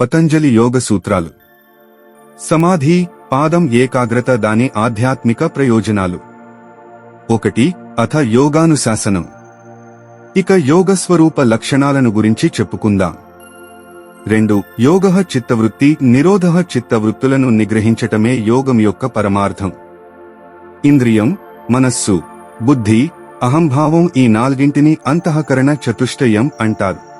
పతంజలి యోగ సూత్రాలు. సమాధి పాదం ఏకాగ్రత దాని ఆధ్యాత్మిక ప్రయోజనాలు. ఒకటి అథ యోగానుశాసనం. ఇక యోగ స్వరూప లక్షణాలను గురించి చెప్పుకుందాం. రెండు యోగ చిత్తవృత్తి నిరోధ చిత్తవృత్తులను నిగ్రహించటమే యోగం యొక్క పరమార్థం. ఇంద్రియం మనస్సు బుద్ధి అహంభావం ఈ నాలుగింటిని అంతఃకరణ చతుష్టయం అంటారు.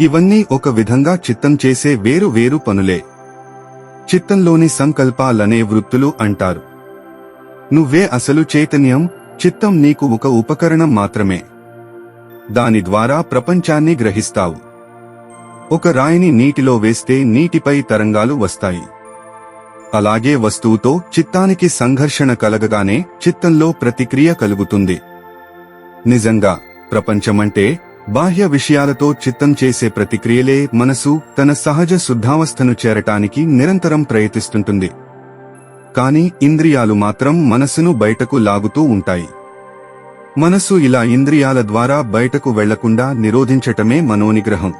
ఇవన్నీ ఒక విధంగా చిత్తం చేసే వేరు వేరు పనులే. చిత్తంలోని సంకల్పాలనే వృత్తులు అంటారు. నువ్వే అసలు చైతన్యం చిత్తం నీకు ఒక ఉపకరణం మాత్రమే. దాని ద్వారా ప్రపంచాన్ని గ్రహిస్తావు. ఒక రాయిని నీటిలో వేస్తే నీటిపై తరంగాలు వస్తాయి. అలాగే వస్తువుతో చిత్తానికి సంఘర్షణ కలగగానే చిత్తంలో ప్రతిక్రియ కలుగుతుంది. నిజంగా ప్రపంచమంటే బాహ్య విషయాలతో చిత్తం చేసే ప్రతిక్రియలే మనసు తన సహజ శుద్ధావస్థను చేరటానికి నిరంతరం ప్రయత్నిస్తుంటుంది. కాని ఇంద్రియాలు మాత్రం మనసును బయటకు లాగుతూ ఉంటాయి. మనసు ఇలా ఇంద్రియాల ద్వారా బయటకు వెళ్ళకుండా నిరోధించటమే మనోనిగ్రహం.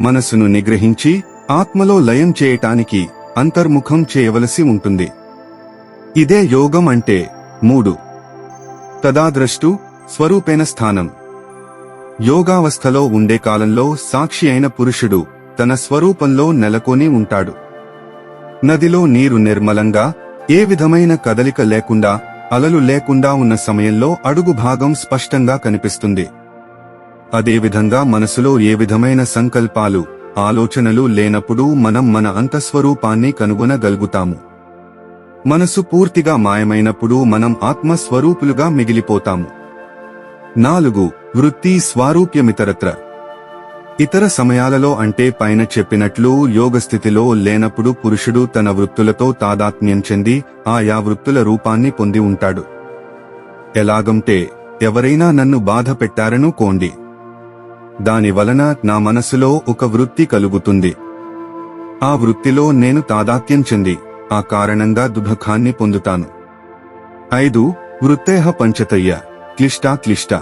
మనసును నిగ్రహించి ఆత్మలో లయం చేయటానికి అంతర్ముఖం చేయవలసి ఉంటుంది. ఇదే యోగం అంటే మూడు. తదాద్రష్టు స్వరూపేణ స్థానం. యోగావస్థలో ఉండే కాలంలో సాక్షి అయిన పురుషుడు తన స్వరూపంలో నెలకొని ఉంటాడు. నదిలో నీరు నిర్మలంగా ఏ విధమైన కదలిక లేకుండా అలలు లేకుండా ఉన్న సమయంలో అడుగు భాగం స్పష్టంగా కనిపిస్తుంది. అదేవిధంగా మనసులో ఏ విధమైన సంకల్పాలు ఆలోచనలు లేనప్పుడు మనం మన అంతఃస్వరూపాన్ని కనుగొనగలుగుతాము. మనసు పూర్తిగా మాయమైనప్పుడు మనం ఆత్మస్వరూపులుగా మిగిలిపోతాము. నాలుగు వృత్తి స్వారూప్యమితరత్ర. ఇతర సమయాలలో అంటే పైన చెప్పినట్లు యోగస్థితిలో లేనప్పుడు పురుషుడు తన వృత్తులతో తాదాత్మ్యం చెంది ఆయా వృత్తుల రూపాన్ని పొంది ఉంటాడు. ఎలాగంటే ఎవరైనా నన్ను బాధ పెట్టారను కోండి. దాని వలన నా మనసులో ఒక వృత్తి కలుగుతుంది. ఆ వృత్తిలో నేను తాదాత్యం చెంది ఆ కారణంగా దుఃఖాన్ని పొందుతాను. ఐదు వృత్తేహ పంచతయ్య. క్లిష్ట క్లిష్ట.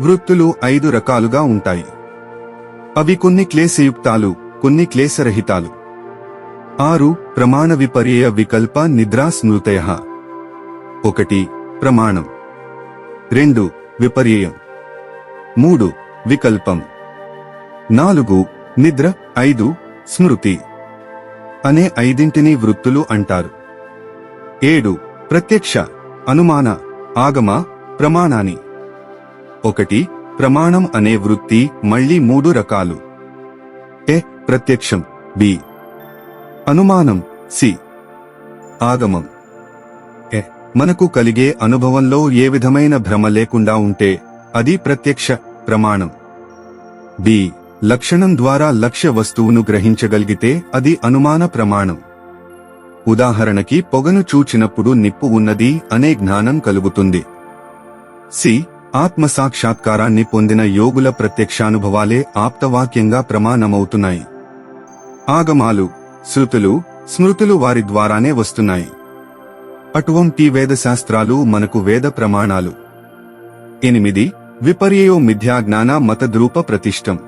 వృత్తులు ఐదు రకాలుగా ఉంటాయి. అవి కొన్ని క్లేశయుక్తాలు కొన్ని క్లేశరహితాలు. ఆరు ప్రమాణ విపర్యయ వికల్ప నిద్రా స్మృతయ. ఒకటి ప్రమాణం. రెండు విపర్యయం. మూడు వికల్పం. నాలుగు నిద్ర. ఐదు స్మృతి. అనే ఐదింటిని వృత్తులు అంటారు. ఏడు ప్రత్యక్ష అనుమాన ఆగమ ప్రమాణాన్ని ఒకటి ప్రమాణం అనే వృత్తి మళ్ళీ మూడు రకాలు. ఏ ప్రత్యక్షం. బి అనుమానం. సి ఆగమం. ఏ మనకు కలిగే అనుభవంలో ఏ విధమైన భ్రమ లేకుండా ఉంటే అది ప్రత్యక్ష ప్రమాణం. బి లక్షణం ద్వారా లక్ష్య వస్తువును గ్రహించగలిగితే అది అనుమాన ప్రమాణం. ఉదాహరణకి పొగను చూచినప్పుడు నిప్పు ఉన్నది అనే జ్ఞానం కలుగుతుంది. సి. ఆత్మ సాక్షాత్కారాన్ని పొందిన యోగుల ప్రత్యక్షానుభవాలే ఆప్తవాక్యంగా ప్రమాణమవుతున్నాయి. ఆగమాలు శృతులు స్మృతులు వారి ద్వారానే వస్తున్నాయి. అటువంటి వేదశాస్త్రాలు మనకు వేద ప్రమాణాలు. ఎనిమిది. విపర్యయో మిథ్యాజ్ఞాన మతద్రూప ప్రతిష్టం.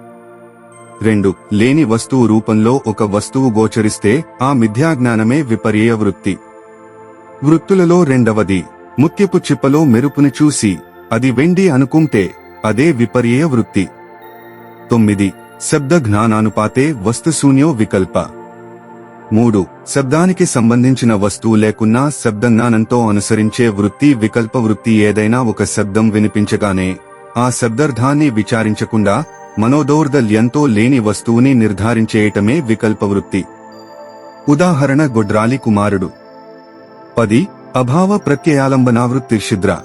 రెండు. లేని వస్తువు రూపంలో ఒక వస్తువు గోచరిస్తే ఆ మిథ్యాజ్ఞానమే విపర్యయ వృత్తి. వృత్తులలో రెండవది. ముత్యపు చిప్పలో మెరుపుని చూసి అది వెండి అనుకుంటే అదే విపర్యయ వృత్తి. తొమ్మిది శబ్ద జ్ఞానానుపాతే వస్తుశూన్యో వికల్ప. మూడు శబ్దానికి సంబంధించిన వస్తువు లేకున్నా శబ్ద జ్ఞానంతో అనుసరించే వృత్తి వికల్ప వృత్తి ఏదైనా ఒక శబ్దం వినిపించగానే ఆ శబ్దార్థాన్ని విచారించకుండా మనోదౌర్దల్యంతో లేని వస్తువుని నిర్ధారించేయటమే వికల్ప వృత్తి. ఉదాహరణ గొడ్రాలి కుమారుడు. పది అభావ ప్రత్యయాలంబనావృత్తి శిద్ర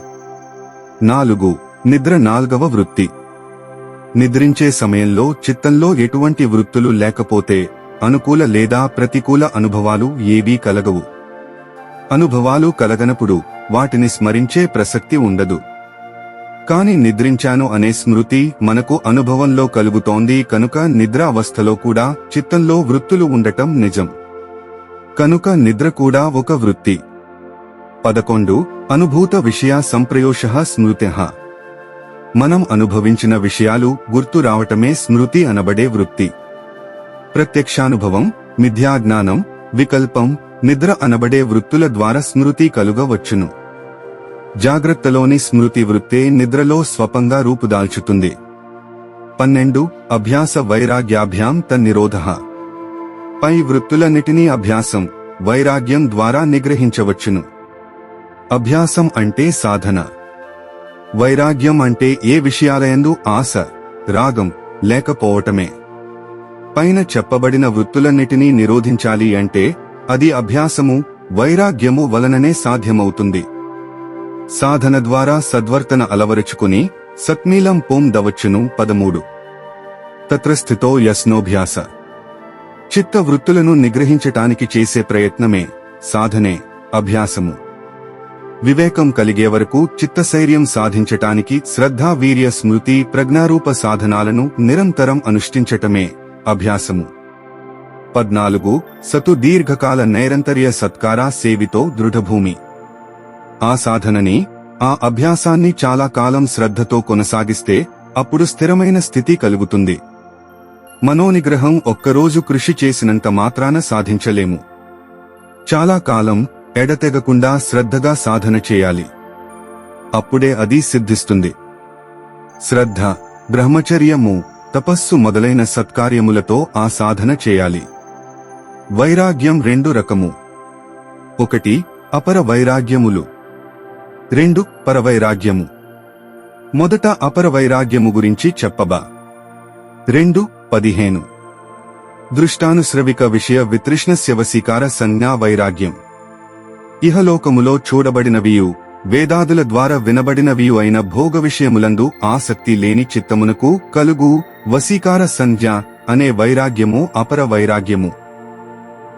నాలుగు. నిద్ర నాల్గవ వృత్తి. నిద్రించే సమయంలో చిత్తంలో ఎటువంటి వృత్తులు లేకపోతే అనుకూల లేదా ప్రతికూల అనుభవాలు ఏవీ కలగవు. అనుభవాలు కలగనప్పుడు వాటిని స్మరించే ప్రసక్తి ఉండదు. కాని నిద్రించాను అనే స్మృతి మనకు అనుభవంలో కలుగుతోంది కనుక నిద్రావస్థలో కూడా చిత్తంలో వృత్తులు ఉండటం నిజం. కనుక నిద్ర కూడా ఒక వృత్తి. పదకొండు అనుభూత విషయ సంప్రయోష స్మృత్య. మనం అనుభవించిన విషయాలు గుర్తు రావటమే స్మృతి అనబడే వృత్తి. ప్రత్యక్షానుభవం మిథ్యాజ్ఞానం వికల్పం నిద్ర అనబడే వృత్తుల ద్వారా స్మృతి కలుగవచ్చును. జాగ్రత్తలోని స్మృతి వృత్తే నిద్రలో స్వపంగా రూపుదాల్చుతుంది. పన్నెండు అభ్యాస వైరాగ్యాభ్యాం తన్నిరోధ. పై వృత్తులన్నిటినీ అభ్యాసం వైరాగ్యం ద్వారా నిగ్రహించవచ్చును. అభ్యాసం అంటే సాధన. వైరాగ్యం అంటే ఏ విషయాలయందు ఆశ రాగం లేకపోవటమే. పైన చెప్పబడిన వృత్తులన్నిటినీ నిరోధించాలి అంటే అది అభ్యాసము వైరాగ్యము వలననే సాధ్యమవుతుంది. సాధన ద్వారా సద్వర్తన అలవరుచుకుని సత్మీలం పోం దవచ్చును పదమూడు. తత్రస్థితో యస్నోభ్యాస. చిత్త వృత్తులను నిగ్రహించటానికి చేసే ప్రయత్నమే సాధనే అభ్యాసము. వివేకం కలిగే వరకు చిత్తశైర్యం సాధించటానికి శ్రద్ధ వీర్య స్మృతి ప్రజ్ఞారూప సాధనాలను నిరంతరం అనుష్ఠించటమే అభ్యాసము. పద్నాలుగు. సతు దీర్ఘకాల నైరంతర్య సత్కారా సేవితో దృఢభూమి. ఆ సాధనని ఆ అభ్యాసాన్ని చాలా కాలం శ్రద్ధతో కొనసాగిస్తే అప్పుడు స్థిరమైన స్థితి కలుగుతుంది. మనోనిగ్రహం ఒక్కరోజు కృషి చేసినంత మాత్రాన సాధించలేము. చాలా కాలం ఎడతెగకుండా శ్రద్ధగా సాధన చేయాలి. అప్పుడే అది సిద్ధిస్తుంది. శ్రద్ధ బ్రహ్మచర్యము తపస్సు మొదలైన సత్కార్యములతో ఆ సాధన చేయాలి. వైరాగ్యం రెండు రకము. ఒకటి అపర వైరాగ్యములు. రెండు పరవైరాగ్యము మొదట అపర వైరాగ్యము గురించి చెప్పబా. రెండు పదిహేను. దృష్టానుశ్రవిక విషయ వితృష్ణ వశీకార సంజ్ఞా వైరాగ్యం. ఇహలోకములో చూడబడినవియు వేదాదుల ద్వారా వినబడినవియు అయిన భోగ విషయములందు ఆసక్తి లేని చిత్తమునకు కలుగు వసీకార సంజ్ఞ అనే వైరాగ్యము అపర వైరాగ్యము.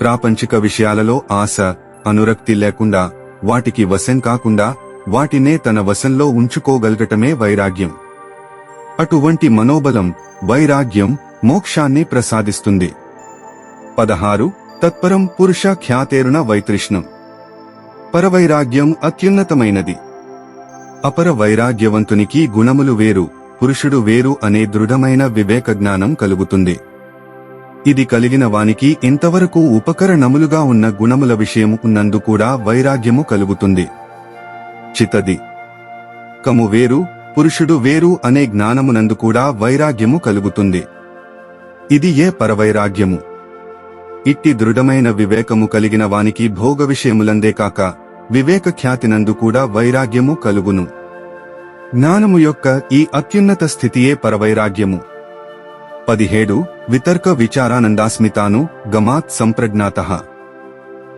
ప్రాపంచిక విషయాలలో ఆశ అనురక్తి లేకుండా వాటికి వశం కాకుండా వాటినే తన వశంలో ఉంచుకోగలగటమే వైరాగ్యం. అటువంటి మనోబలం వైరాగ్యం మోక్షాన్ని ప్రసాదిస్తుంది. పదహారు తత్పరం పురుష ఖ్యాతేరుణ వైతృష్ణం. పరవైరాగ్యం అత్యున్నతమైనది. అపర వైరాగ్యవంతునికి గుణములు వేరు పురుషుడు వేరు అనే దృఢమైన వివేక జ్ఞానం కలుగుతుంది. ఇది కలిగిన వానికి ఇంతవరకు ఉపకరణములుగా ఉన్న గుణముల విషయము ఉన్నందు కూడా వైరాగ్యము కలుగుతుంది. చితది కము వేరు పురుషుడు వేరు అనే జ్ఞానమునందు కూడా వైరాగ్యము కలుగుతుంది. ఇది ఏ పరవైరాగ్యము? ఇట్టి దృఢమైన వివేకము కలిగిన వానికి భోగ విషయములందే కాక వివేక ఖ్యాతినందు కూడా వైరాగ్యము కలుగును. జ్ఞానము యొక్క ఈ అత్యున్నత స్థితియే పరవైరాగ్యము. పదిహేడు. వితర్క విచారానందాస్మితాను గమాత్ సంప్రజ్ఞాత.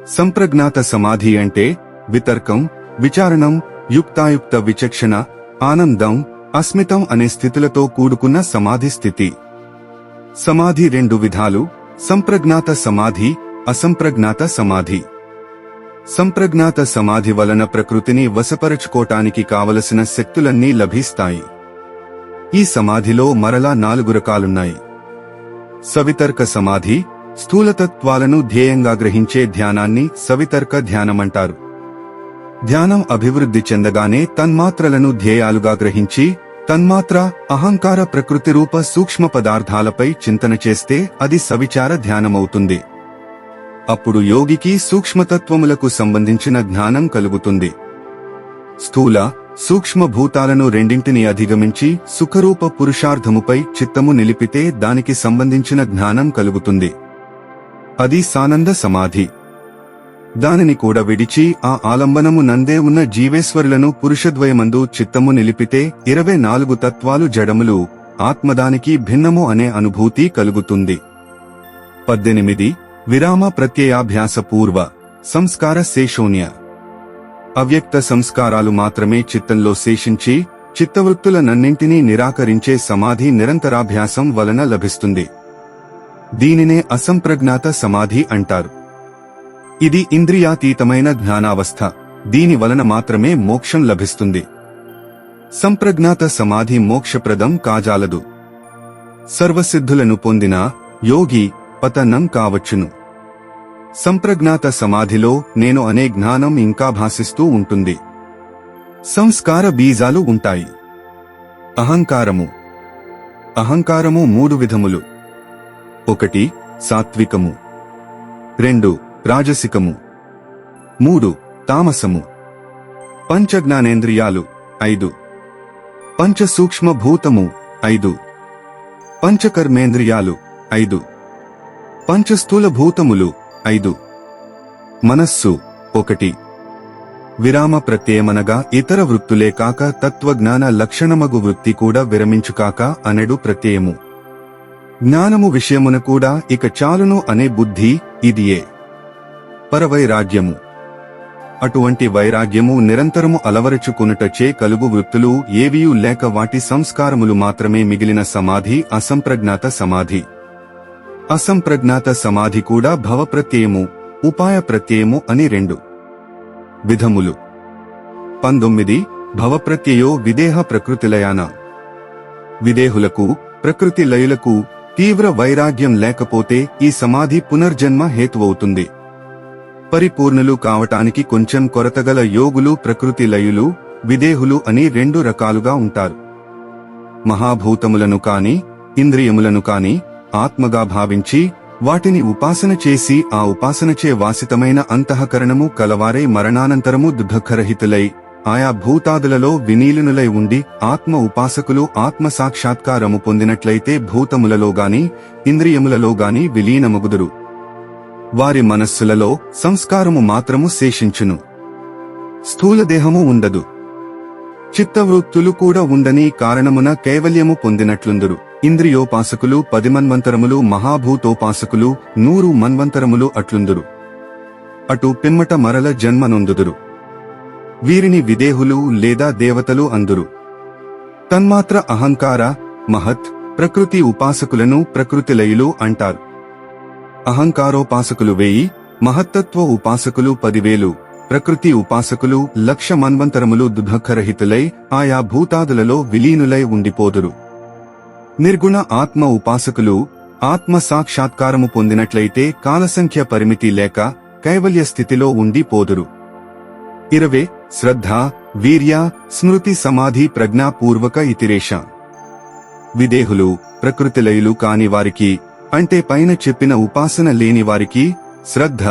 సంప్రజ్ఞాత సమాధి అంటే వితర్కం విచారణం యుక్తాయుక్త విచక్షణ ఆనందం అస్మితం అనే స్థితులతో కూడుకున్న సమాధి స్థితి. సమాధి రెండు విధాలు సంప్రజ్ఞాత సమాధి అసంప్రజ్ఞాత సమాధి. సంప్రజ్ఞాత సమాధి వలన ప్రకృతిని వశపరచుకోటానికి కావలసిన శక్తులన్నీ లభిస్తాయి. ఈ సమాధిలో మరలా నాలుగు రకాలున్నాయి. సవితర్క సమాధి స్థూలతత్వాలను ధ్యేయంగా గ్రహించే ధ్యానాన్ని సవితర్క ధ్యానమంటారు. ధ్యానం అభివృద్ధి చెందగానే తన్మాత్రలను ధ్యేయాలుగా గ్రహించి తన్మాత్ర అహంకార ప్రకృతి రూప సూక్ష్మ పదార్థాలపై చింతన చేస్తే అది సవిచార ధ్యానమవుతుంది. అప్పుడు యోగికి సూక్ష్మతత్వములకు సంబంధించిన జ్ఞానం కలుగుతుంది. స్థూల సూక్ష్మ భూతాలను రెండింటిని అధిగమించి సుఖరూప పురుషార్థముపై చిత్తము నిలిపితే దానికి సంబంధించిన జ్ఞానం కలుగుతుంది. అది సానంద సమాధి. దానిని కూడా విడిచి ఆ ఆలంబనము నందే ఉన్న జీవేశ్వరులను పురుషద్వయమందు చిత్తము నిలిపితే ఇరవై నాలుగు తత్వాలు జడములు ఆత్మదానికి భిన్నము అనే అనుభూతి కలుగుతుంది. పద్దెనిమిది విరామ ప్రత్యయాభ్యాస పూర్వ సంస్కార శేషోన్య అవ్యక్త సంస్కారాలు మాత్రమే చిత్తంలో శేషించి చిత్తవృత్తులనన్నింటినీ నిరాకరించే సమాధి నిరంతరాభ్యాసం వలన లభిస్తుంది దీనినే అసంప్రజ్ఞాత సమాధి అంటారు ఇది ఇంద్రియాతీతమైన జ్ఞానావస్థ దీని వలన మాత్రమే మోక్షం లభిస్తుంది సంప్రజ్ఞాత సమాధి మోక్షప్రదం కాజాలదు సర్వసిద్ధులను పొందిన యోగి పతనం కావచ్చును సంప్రజ్ఞాత సమాధిలో నేను అనే జ్ఞానం ఇంకా భాసిస్తూ ఉంటుంది. సంస్కార బీజాలు ఉంటాయి. అహంకారము. అహంకారము మూడు విధములు. ఒకటి సాత్వికము. రెండు రాజసికము. మూడు తామసము. పంచ జ్ఞానేంద్రియాలు ఐదు. పంచ సూక్ష్మ భూతము ఐదు. పంచకర్మేంద్రియాలు ఐదు. పంచస్థూల భూతములు ఐదు. మనస్సు ఒకటి. విరామ ప్రత్యయమనగా ఇతర వృత్తులే కాక తత్వజ్ఞాన లక్షణమగు వృత్తి కూడా విరమించుకాక అనెడు ప్రత్యయము. జ్ఞానము విషయమున కూడా ఇక చాలును అనే బుద్ధి ఇదియే. పరవైరాగ్యము అటువంటి వైరాగ్యము నిరంతరము అలవరచుకునుటచే కలుగు వృత్తులు ఏవియూ లేక వాటి సంస్కారములు మాత్రమే మిగిలిన సమాధి అసంప్రజ్ఞాత సమాధి. అసంప్రజ్ఞాత సమాధి కూడా భవప్రత్యయము ఉపాయ ప్రత్యయము అని రెండు. విధములు. పంతొమ్మిది భవప్రత్యయో విదేహ ప్రకృతిలయాన. విదేహులకు ప్రకృతి లయులకు తీవ్ర వైరాగ్యం లేకపోతే ఈ సమాధి పునర్జన్మ హేతువవుతుంది. పరిపూర్ణులు కావటానికి కొంచెం కొరతగల యోగులు ప్రకృతి లయులు విదేహులు అని రెండు రకాలుగా ఉంటారు. మహాభూతములను కాని ఇంద్రియములను కాని ఆత్మగా భావించి వాటిని ఉపాసన చేసి ఆ ఉపాసనచే వాసితమైన అంతఃకరణము కలవారై మరణానంతరము దుఃఖరహితులై ఆయా భూతాదులలో వినీలునులై ఉండి ఆత్మ ఉపాసకులు ఆత్మ సాక్షాత్కారము పొందినట్లయితే భూతములలో గాని ఇంద్రియములలో గాని విలీనమగుదురు. వారి మనస్సులలో సంస్కారము మాత్రము శేషించును. స్థూలదేహము ఉండదు. చిత్తవృత్తులు కూడా ఉండని కారణమున కైవల్యము పొందినట్లుందురు. ఇంద్రియోపాసకులు పది మన్వంతరములు మహాభూతోపాసకులు నూరు మన్వంతరములు అట్లుందురు. అటు పిమ్మట మరల జన్మనొందుదురు. వీరిని విదేహులు లేదా దేవతలు అందురు. తన్మాత్ర అహంకార మహత్ ప్రకృతి ఉపాసకులను ప్రకృతిలయులు అంటారు. అహంకారోపాసకులు వేయి మహత్తత్వ ఉపాసకులు పదివేలు ప్రకృతి ఉపాసకులు లక్ష మన్వంతరములు దుఃఖరహితులై ఆయా భూతాదులలో విలీనులై ఉండిపోదురు. నిర్గుణ ఆత్మ ఉపాసకులు ఆత్మ సాక్షాత్కారము పొందినట్లయితే కాలసంఖ్య పరిమితి లేక కైవల్య స్థితిలో ఉండి పోదురు. ఇరవే శ్రద్ధ వీర్య స్మృతి సమాధి ప్రజ్ఞాపూర్వక ఇతిరేష. విదేహులు ప్రకృతిలయులు కాని వారికి అంటే పైన చెప్పిన ఉపాసన లేని వారికి శ్రద్ధ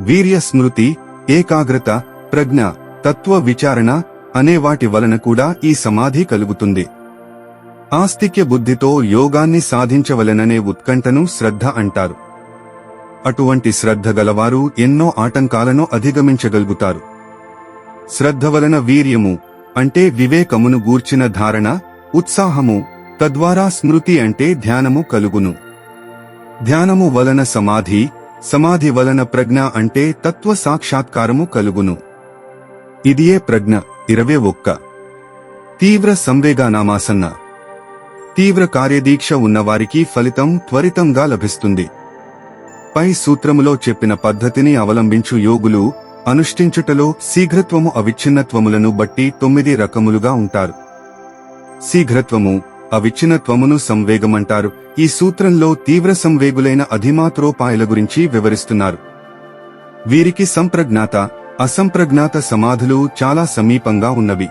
వీర్య స్మృతి ఏకాగ్రత ప్రజ్ఞ తత్వ విచారణ అనే వాటి వలన కూడా ఈ సమాధి కలుగుతుంది. ఆస్తిక్య బుద్ధితో యోగాన్ని సాధించవలెననే ఉత్కంఠను శ్రద్ధ అంటారు. అటువంటి శ్రద్ధ గలవారు ఎన్నో ఆటంకాలను అధిగమించగలుగుతారు. శ్రద్ధ వలన వీర్యము అంటే వివేకమును గూర్చిన ధారణ ఉత్సాహము తద్వారా స్మృతి అంటే ధ్యానము కలుగును. ధ్యానము వలన సమాధి సమాధి వలన ప్రజ్ఞ అంటే తత్వ సాక్షాత్కారము కలుగును. ఇదియే ప్రజ్ఞ ఇరవై ఒక్క. తీవ్ర సంవేగానామాసన్న తీవ్ర కార్యదీక్ష ఉన్నవారికి ఫలితం త్వరితంగా లభిస్తుంది. పై సూత్రములో చెప్పిన పద్ధతిని అవలంబించు యోగులు అనుష్ఠించుటలో శీఘ్రత్వము అవిచ్ఛిన్నత్వములను బట్టి తొమ్మిది రకములుగా ఉంటారు. శీఘ్రత్వము అవిచ్ఛిన్నత్వమును సంవేగమంటారు. ఈ సూత్రంలో తీవ్ర సంవేగులైన అధిమాత్రోపాయల గురించి వివరిస్తున్నారు. వీరికి సంప్రజ్ఞాత అసంప్రజ్ఞాత సమాధులు చాలా సమీపంగా ఉన్నవి.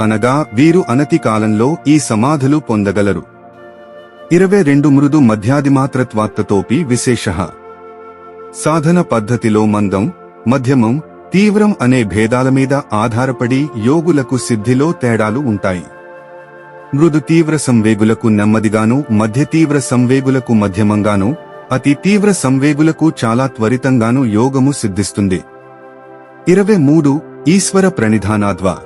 అనగా వీరు అనతి కాలంలో ఈ సమాధులు పొందగలరు. ఇరవై రెండు మృదు మధ్యాదిమాత్రత్వాత్తతోపి విశేష. సాధన పద్ధతిలో మందం మధ్యమం తీవ్రం అనే భేదాల మీద ఆధారపడి యోగులకు సిద్ధిలో తేడాలు ఉంటాయి. మృదు తీవ్ర సంవేగులకు నెమ్మదిగాను మధ్య తీవ్ర సంవేగులకు మధ్యమంగాను అతి తీవ్ర సంవేగులకు చాలా త్వరితంగాను యోగము సిద్ధిస్తుంది. ఇరవై మూడు ఈశ్వర ప్రణిధానాద్వా.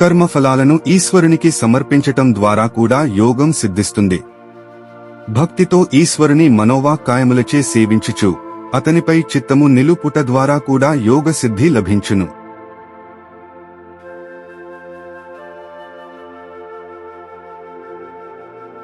కర్మఫలాలను ఈశ్వరునికి సమర్పించటం ద్వారా కూడా యోగం సిద్ధిస్తుంది. భక్తితో ఈశ్వరుని మనోవాక్కాయములచే సేవించుచు అతనిపై చిత్తము నిలుపుట ద్వారా కూడా యోగ సిద్ధి లభించును.